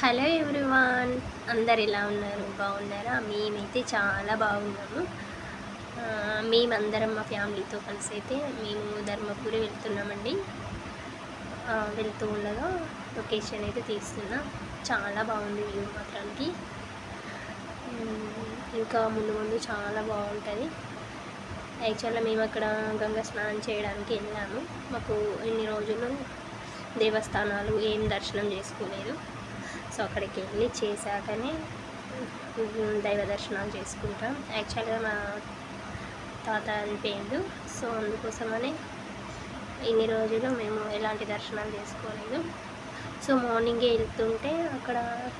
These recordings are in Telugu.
Hello everyone. అందరు ఎలా ఉన్నారు? బాగున్నారా? మేమైతే చాలా బాగున్నాము. మేమందరం మా ఫ్యామిలీతో కలిసి అయితే మేము ధర్మపురి వెళ్తున్నామండి. వెళ్తూ ఉండగా లొకేషన్ అయితే తీస్తున్నా. చాలా బాగుంది వ్యూ మాత్రానికి. ఇంకా ముందు ముందు చాలా బాగుంటుంది. యాక్చువల్గా మేము అక్కడ గంగా స్నానం చేయడానికి వెళ్ళాము. మాకు ఇన్ని రోజులు దేవస్థానాలు ఏం దర్శనం చేసుకోలేదు. సో అక్కడికి వెళ్ళి చేశాకనే దైవ దర్శనాలు చేసుకుంటాం. యాక్చువల్గా మా తాత చనిపోయిండు సో అందుకోసమని ఇన్ని రోజులు మేము ఎలాంటి దర్శనాలు చేసుకోలేదు. సో మార్నింగే వెళ్తుంటే అక్కడ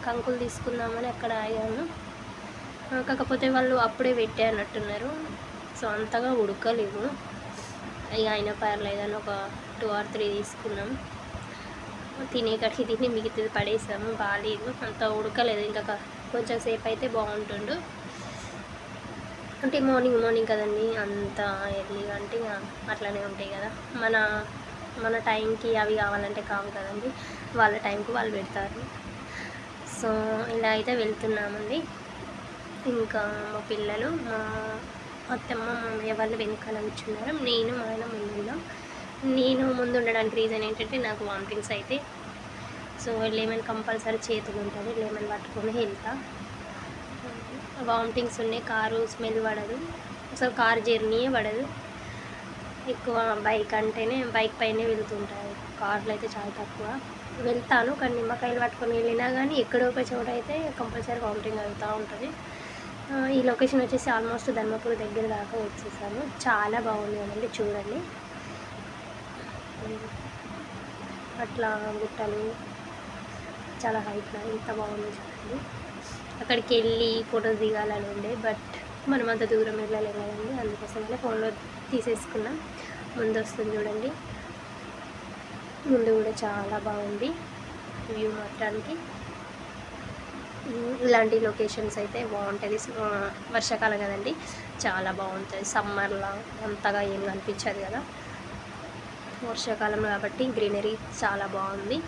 కంకులు తీసుకుందామని అక్కడ ఆగాను. కాకపోతే వాళ్ళు అప్పుడే పెట్టారన్నట్టున్నారు సో అంతగా ఉడకలేవు ఇక అయినా పర్లేదని ఒక టూ ఆర్ త్రీ తీసుకున్నాం. తినే తిని మిగతాది పడేసాము. బాగాలేదు అంత ఉడకలేదు. ఇంకా కొంచెం సేపు అయితే బాగుంటుండు. అంటే మార్నింగ్ మార్నింగ్ కదండి. అంత ఎర్లీగా అంటే అట్లానే ఉంటాయి కదా. మన మన టైంకి అవి కావాలంటే కావు కదండి. వాళ్ళ టైంకి వాళ్ళు పెడతారు. సో ఇలా అయితే వెళ్తున్నామండి. ఇంకా మా పిల్లలు మా అత్తమ్మ మామయ్య వాళ్ళు వెనకాల కూర్చున్నారు. నేను మా ఆయన ముందు ఉండడానికి రీజన్ ఏంటంటే నాకు వామిటింగ్స్ అయితే. సో లెమన్ కంపల్సరీ చేతులు ఉంటుంది లెమన్ పట్టుకొని వెళ్తా. వామిటింగ్స్ ఉన్నాయి. కారు స్మెల్ పడదు. అసలు కారు జర్నీయే పడదు. ఎక్కువ బైక్ అంటేనే బైక్ పైనే వెళ్తుంటారు. కార్లు అయితే చాలా తక్కువ. వెళ్తాను కానీ నిమ్మకాయలు పట్టుకొని వెళ్ళినా కానీ ఎక్కడో ఒక చోట అయితే కంపల్సరీ వామిటింగ్ అవుతూ ఉంటుంది. ఈ లొకేషన్ వచ్చేసి ఆల్మోస్ట్ ధర్మపురి దగ్గర దాకా వచ్చేసాను. చాలా బాగుంది కదండి చూడండి. అట్లా గుట్టలు చాలా హైట్ ఎంత బాగుందో చూడండి అక్కడికి వెళ్ళి ఫొటోస్ దిగాలని ఉండే బట్ మనం అంత దూరం వెళ్ళలేము కదండి అందుకోసమనే ఫోన్లో తీసేసుకున్నాం. ముందు వస్తుంది చూడండి. ముందు కూడా చాలా బాగుంది వ్యూ మాత్రానికి. ఇలాంటి లొకేషన్స్ అయితే బాగుంటుంది వర్షాకాలం కదండి చాలా బాగుంటుంది సమ్మర్లో అంతగా ఏం కనిపించదు కదా. వర్షాకాలం కాబట్టి గ్రీనరీ చాలా బాగుంది.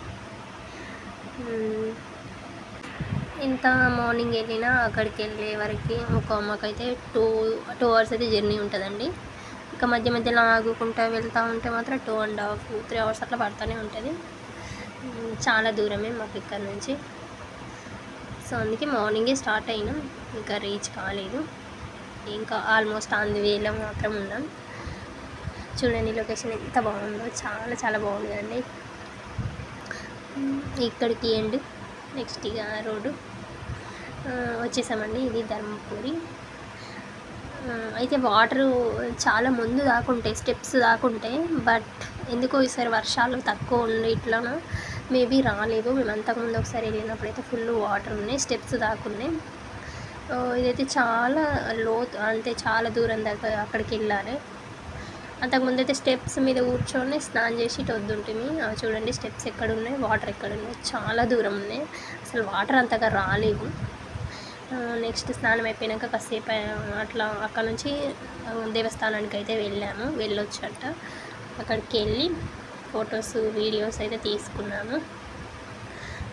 ఇంత మార్నింగ్ వెళ్ళినా అక్కడికి వెళ్ళే వరకు ఒక అమ్మకైతే టూ టూ అవర్స్ అయితే జర్నీ ఉంటుందండి. ఇంకా మధ్య మధ్యలో ఆగుకుంటా వెళ్తూ ఉంటే మాత్రం two and half three hours అట్లా పడుతూనే ఉంటుంది. చాలా దూరమే మాకు ఇక్కడ నుంచి. సో అందుకే మార్నింగే స్టార్ట్ అయినాం ఇంకా రీచ్ కాలేదు. ఇంకా ఆల్మోస్ట్ ఆన్ ది వేలో మాత్రం ఉన్నాం. చూడండి లొకేషన్ ఎంత బాగుందో. చాలా చాలా బాగుంది కదండి. ఇక్కడికి ఎండ్. నెక్స్ట్ ఇక రోడ్డు. వచ్చేసామండి. ఇది ధర్మపురి. అయితే వాటరు చాలా ముందు దాకుంటాయి స్టెప్స్ దాకుంటాయి బట్ ఎందుకో ఈసారి వర్షాలు తక్కువ ఉండి ఇట్లానో మేబీ రాలేదు. మేము అంతకుముందు ఒకసారి వెళ్ళినప్పుడు అయితే ఫుల్ వాటర్ ఉన్నాయి స్టెప్స్ దాకున్నాయి ఇదైతే చాలా లోతు అంటే చాలా దూరం దాకా అక్కడికి వెళ్ళాలి. అంతకుముందు అయితే స్టెప్స్ మీద కూర్చొని స్నానం చేసి ఇటు వద్దుంటుంది చూడండి స్టెప్స్ ఎక్కడ ఉన్నాయి వాటర్ ఎక్కడ ఉన్నాయి చాలా దూరం ఉన్నాయి. అసలు వాటర్ అంతగా రాలేవు నెక్స్ట్ స్నానం అయిపోయినాక కాసేపు అట్లా అక్కడ నుంచి దేవస్థానానికి అయితే వెళ్ళాము. వెళ్ళొచ్చట. అక్కడికి వెళ్ళి ఫొటోస్ వీడియోస్ అయితే తీసుకున్నాము.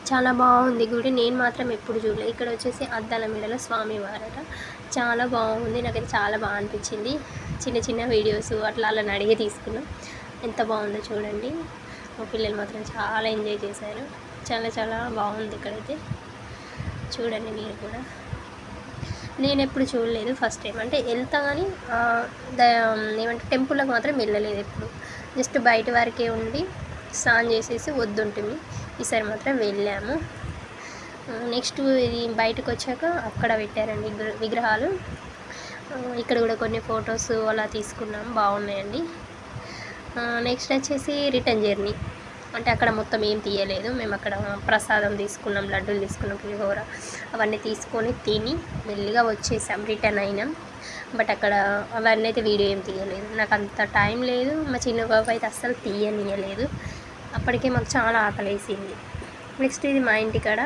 చాలా బాగుంది గుడి. నేను మాత్రం ఎప్పుడు చూడలేదు ఇక్కడ వచ్చేసి అద్దాల మేడలో స్వామివారట. చాలా బాగుంది. నాకైతే చాలా బాగా అనిపించింది. చిన్న చిన్న వీడియోస్ అట్లా అలా అడిగి తీసుకున్నాం. ఎంత బాగుందో చూడండి. మా పిల్లలు మాత్రం చాలా ఎంజాయ్ చేశారు. చాలా చాలా బాగుంది ఇక్కడైతే. చూడండి మీరు కూడా. నేను ఎప్పుడు చూడలేదు ఫస్ట్ టైం. అంటే వెళ్తా కానీ ఏమంటే టెంపుల్కి మాత్రం వెళ్ళలేదు ఎప్పుడు. జస్ట్ బయట వరకే ఉండి స్నాన్ చేసేసి వద్దుంటుంది ఈసారి మాత్రం వెళ్ళాము. నెక్స్ట్ ఇది బయటకు వచ్చాక అక్కడ పెట్టారండి విగ్ర- విగ్రహాలు. ఇక్కడ కూడా కొన్ని ఫొటోస్ అలా తీసుకున్నాం. బాగున్నాయండి. నెక్స్ట్ వచ్చేసి రిటర్న్ జర్నీ. అంటే అక్కడ మొత్తం ఏం తీయలేదు. మేము అక్కడ ప్రసాదం తీసుకున్నాం లడ్డూలు తీసుకున్నాం పులిహోర అవన్నీ తీసుకొని తిని మెల్లిగా వచ్చేసాం రిటర్న్ అయినాం. బట్ అక్కడ అవన్నీ అయితే వీడియో ఏం తీయలేదు. నాకు అంత టైం లేదు. మా చిన్న బాబు అయితే అస్సలు తీయనియలేదు. అప్పటికే మాకు చాలా ఆకలేసింది. నెక్స్ట్ ఇది మా ఇంటికాడ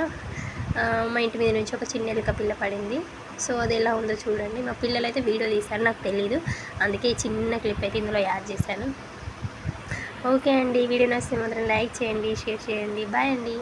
మా ఇంటి మీద నుంచి ఒక చిన్న ఎలుక పిల్ల పడింది. సో అది ఎలా ఉందో చూడండి. మా పిల్లలు అయితే వీడియో తీశారు నాకు తెలీదు. అందుకే చిన్న క్లిప్ అయితే ఇందులో యాడ్ చేశాను. ఓకే అండి వీడియో నచ్చితే మాత్రం లైక్ చేయండి షేర్ చేయండి. బాయ్ అండి.